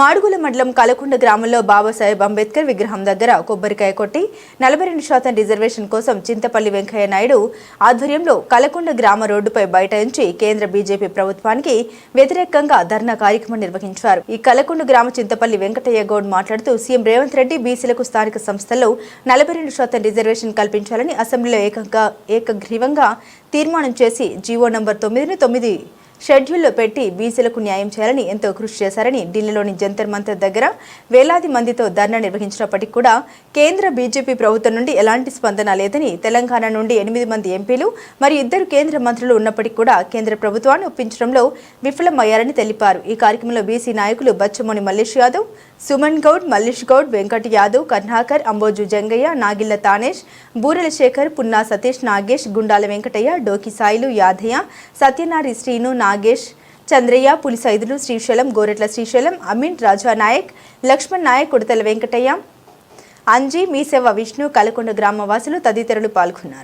మాడుగుల మండలం కలకొండ గ్రామంలో బాబాసాహెబ్ అంబేద్కర్ విగ్రహం దగ్గర కొబ్బరికాయ కొట్టి నలభై రెండు శాతం రిజర్వేషన్ కోసం చింతపల్లి వెంకయ్య నాయుడు ఆధ్వర్యంలో కలకొండ గ్రామ రోడ్డుపై బైఠాయించి కేంద్ర బీజేపీ ప్రభుత్వానికి వ్యతిరేకంగా ధర్నా కార్యక్రమం నిర్వహించారు. ఈ కలకొండ గ్రామ చింతపల్లి వెంకటయ్య గౌడ్ మాట్లాడుతూ సీఎం రేవంత్ రెడ్డి బీసీలకు స్థానిక సంస్థల్లో నలభై రెండు శాతం రిజర్వేషన్ కల్పించాలని అసెంబ్లీలో ఏకంగా ఏకగ్రీవంగా తీర్మానం చేసి జీవో నంబర్ తొమ్మిదిని తొమ్మిది షెడ్యూల్లో పెట్టి బీసీలకు న్యాయం చేయాలని ఎంతో కృషి చేశారని ఢిల్లీలోని జంతర్ మంతర్ దగ్గర వేలాది మందితో ధర్నా నిర్వహించినప్పటికీ కూడా కేంద్ర బీజేపీ ప్రభుత్వం నుండి ఎలాంటి స్పందన లేదని తెలంగాణ నుండి ఎనిమిది మంది ఎంపీలు మరియు ఇద్దరు కేంద్ర మంత్రులు ఉన్నప్పటికీ కూడా కేంద్ర ప్రభుత్వాన్ని ఒప్పించడంలో విఫలమయ్యారని తెలిపారు. ఈ కార్యక్రమంలో బీసీ నాయకులు బచ్చమోని మల్లేష్ యాదవ్ సుమన్ గౌడ్ మల్లేష్ గౌడ్ వెంకట్ యాదవ్ కర్ణాకర్ అంబోజు జంగయ్య నాగిల్ల తానేష్ బూరెల శేఖర్ పున్నా సతీష్ నాగేష్ గుండాల వెంకటయ్య డోకి సాయిలు యాదయ్య సత్యనారి శ్రీను నాగేష్ చంద్రయ్య పులిసైదులు శ్రీశైలం గోరెట్ల శ్రీశైలం అమీన్ రాజా నాయక్ లక్ష్మణ్ నాయక్ ఉడతల వెంకటయ్య అంజీ మీసేవ విష్ణు కలకొండ గ్రామవాసులు తదితరులు పాల్గొన్నారు.